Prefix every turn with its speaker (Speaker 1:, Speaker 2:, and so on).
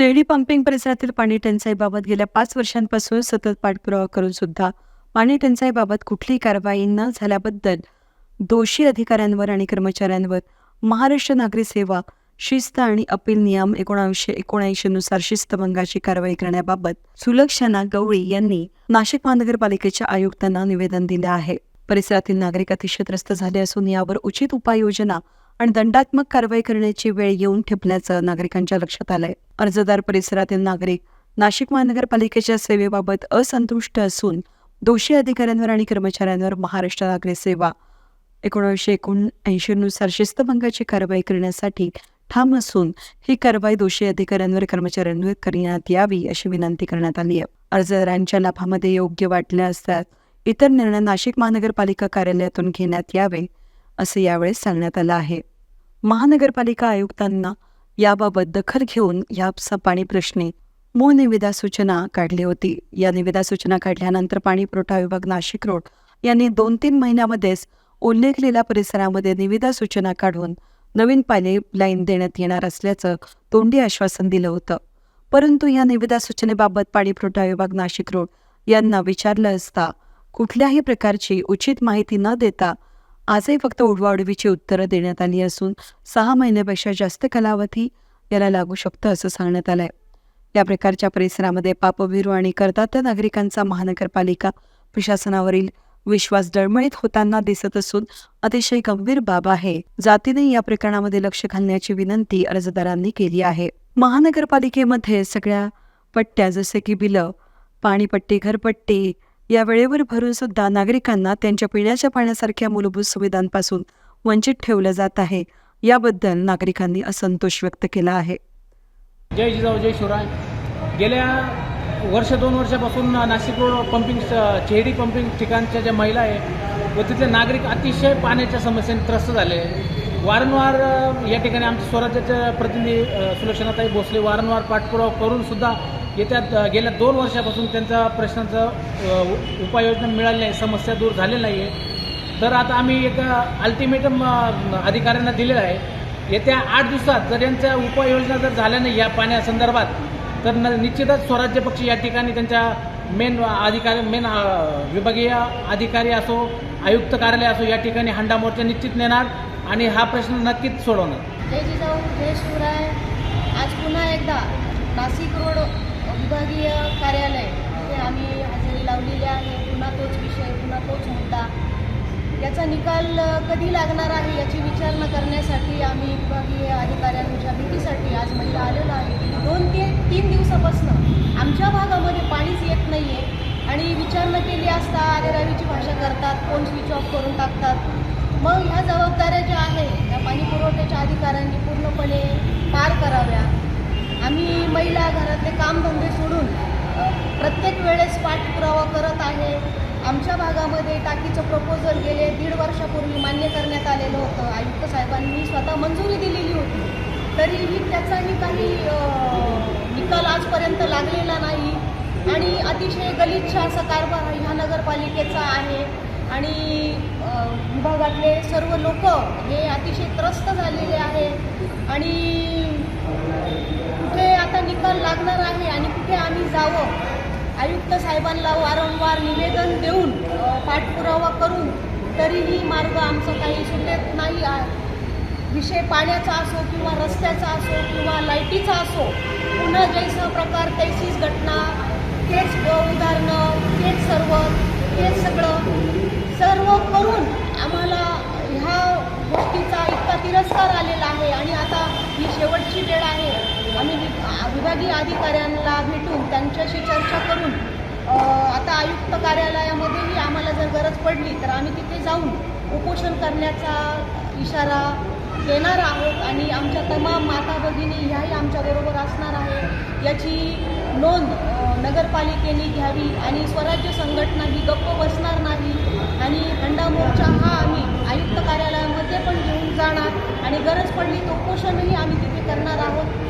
Speaker 1: शेळी पंपिंग परिसरातील पाणी टंचाईबाबत गेल्या पाच वर्षांपासून सतत पाठपुरावा करून सुद्धा पाणी टंचाईबाबत कुठलीही कारवाई न झाल्याबद्दल दोषी अधिकाऱ्यांवर आणि कर्मचाऱ्यांवर महाराष्ट्र नागरी सेवा शिस्त आणि अपील नियम एकोणावीसशे एकोणऐंशी नुसार शिस्तभंगाची कारवाई करण्याबाबत सुलक्षणा गवळी यांनी नाशिक महानगरपालिकेच्या आयुक्तांना निवेदन दिले आहे. परिसरातील नागरिक अतिशय त्रस्त झाले असून यावर उचित उपाययोजना आणि दंडात्मक कारवाई करण्याची वेळ येऊन ठेपल्याचं नागरिकांच्या लक्षात आलंय. अर्जदार परिसरातील नागरिक नाशिक महानगरपालिकेच्या सेवेबाबत असंतुष्ट असून दोषी अधिकाऱ्यांवर आणि कर्मचाऱ्यांवर महाराष्ट्र नागरी सेवा एकोणीसशे एकोणऐंशी नुसार शिस्तभंगाची कारवाई करण्यासाठी ठाम असून ही कारवाई दोषी अधिकाऱ्यांवर कर्मचाऱ्यांवर करण्यात यावी अशी विनंती करण्यात आली आहे. अर्जदारांच्या लाभामध्ये योग्य वाटल्या असतात इतर निर्णय नाशिक महानगरपालिका कार्यालयातून घेण्यात यावे असं यावेळेस सांगण्यात आलं आहे. महानगरपालिका आयुक्तांना याबाबत दखल घेऊन यापसा स- पाणी प्रश्नी मूळ निविदा सूचना काढली होती. या निविदा सूचना काढल्यानंतर पाणी पुरवठा विभाग नाशिक रोड यांनी दोन तीन महिन्यामध्येच उल्लेखलेल्या परिसरामध्ये निविदा सूचना काढून नवीन पाईपलाईन देण्यात येणार असल्याचं तोंडी आश्वासन दिलं होतं. परंतु या निविदा सूचनेबाबत पाणी पुरवठा विभाग नाशिक रोड यांना विचारलं असता कुठल्याही प्रकारची उचित माहिती न देता आजही फक्त उडवाउडवीची उत्तरं देण्यात आली असून सहा महिन्यापेक्षा जास्त कालावधी याला लागू शकतं असं सांगण्यात आलंय. या प्रकारच्या परिसरामध्ये पापभिरू आणि करदात्या नागरिकांचा महानगरपालिका प्रशासनावरील विश्वास डळमळीत होताना दिसत असून अतिशय गंभीर बाब आहे. जातीने या प्रकरणामध्ये लक्ष घालण्याची विनंती अर्जदारांनी केली आहे. महानगरपालिकेमध्ये सगळ्या पट्ट्या जसे की बिलं पाणीपट्टी घरपट्टी या वेळेवर भरून सुद्धा नागरिकांना त्यांच्या पिण्याच्या पाण्यासारख्या मूलभूत सुविधांपासून वंचित ठेवलं जात आहे. याबद्दल नागरिकांनी असंतोष व्यक्त केला आहे.
Speaker 2: जय जिजाऊ जय शिवराय. गेल्या वर्ष दोन वर्षापासून नाशिक रोड पंपिंग स- चेहडी पंपिंग ठिकाणच्या ज्या महिला आहे व तिथले नागरिक अतिशय पाण्याच्या समस्येने त्रस्त झाले. वारंवार या ठिकाणी आमचे स्वराज्याच्या प्रतिनिधी सुलक्षणाताई भोसले वारंवार पाठपुरावा करून सुद्धा येत्या गेल्या दोन वर्षापासून त्यांच्या प्रश्नांचा उपाययोजना मिळाली नाही समस्या दूर झालेली नाही आहे तर आता आम्ही एक अल्टिमेटम अधिकाऱ्यांना दिलेलं आहे. येत्या आठ दिवसात जर यांच्या उपाययोजना जर झाल्या नाही या पाण्यासंदर्भात तर न निश्चितच स्वराज्य पक्ष या ठिकाणी त्यांच्या मेन अधिकारी मेन विभागीय अधिकारी असो आयुक्त कार्यालय असो या ठिकाणी हंडा मोर्चा निश्चित नेणार. आणि हा प्रश्न नक्कीच सोडवणार.
Speaker 3: जय जिजाऊ जय शिवराय. आज पुन्हा एकदा नाशिक रोड विभागीय कार्यालय इथे आम्ही हजेरी लावलेली आहे. पुन्हा तोच विषय पुन्हा तोच मुद्दा. याचा निकाल कधी लागणार आहे याची विचारणा करण्यासाठी आम्ही विभागीय अधिकाऱ्यांच्या भेटीसाठी आज महिला आलेलो आहे. गेली दोन ते तीन दिवसापासून आमच्या भागामध्ये पाणीच येत नाही आहे आणि विचारणा केली असता आरेरावीची भाषा करतात फोन स्विच ऑफ करून टाकतात. मग ह्या जबाबदाऱ्या ज्या आहेत त्या पाणी पुरवठ्याच्या अधिकाऱ्यांनी पूर्णपणे पार कराव्या. आम्ही महिला घरातले कामधंदे सोडून प्रत्येक वेळेस पाठपुरावा करत आहे. आमच्या भागामध्ये टाकीचं प्रपोजल गेले दीड वर्षापूर्वी मान्य करण्यात आलेलं होतं. आयुक्त साहेबांनी स्वतः मंजुरी दिलेली होती. तरीही त्याचाही काही निकाल आजपर्यंत लागलेला नाही. आणि अतिशय गलिच्छ असा कारभार ह्या नगरपालिकेचा आहे. आणि विभागातले सर्व लोक हे अतिशय त्रस्त झालेले आहे आणि कुठे आता निकाल लागणार आहे आणि कुठे आम्ही जावं? आयुक्त साहेबांना वारंवार निवेदन देऊन पाठपुरावा करून तरीही मार्ग आमचा काही सुटत नाही. विषय पाण्याचा असो किंवा रस्त्याचा असो किंवा लाईटीचा असो पुन्हा जैसा प्रकार तैसीच घटना तेच उदाहरणं तेच सर्व हे सगळं सर्व करून आम्हाला ह्या गोष्टीचा इतका तिरस्कार आलेला आहे आणि आता ही शेवटची वेळ आहे. आम्ही विभागीय अधिकाऱ्यांना भेटून त्यांच्याशी चर्चा करून आता आयुक्त कार्यालयामध्येही आम्हाला जर गरज पडली तर आम्ही तिथे जाऊन उपोषण करण्याचा इशारा देणार आहोत आणि आमच्या तमाम माता भगिनी ह्याही आमच्याबरोबर असणार आहे. याची नोंद नगरपालिकेने घ्यावी आणि स्वराज्य संघटना ही गप्प बसणार नाही. आणि हंडा मोर्चा हा आम्ही आयुक्त कार्यालयामध्ये पण घेऊन जाणार आणि गरज पडली तर उपोषणही आम्ही तिथे करणार आहोत.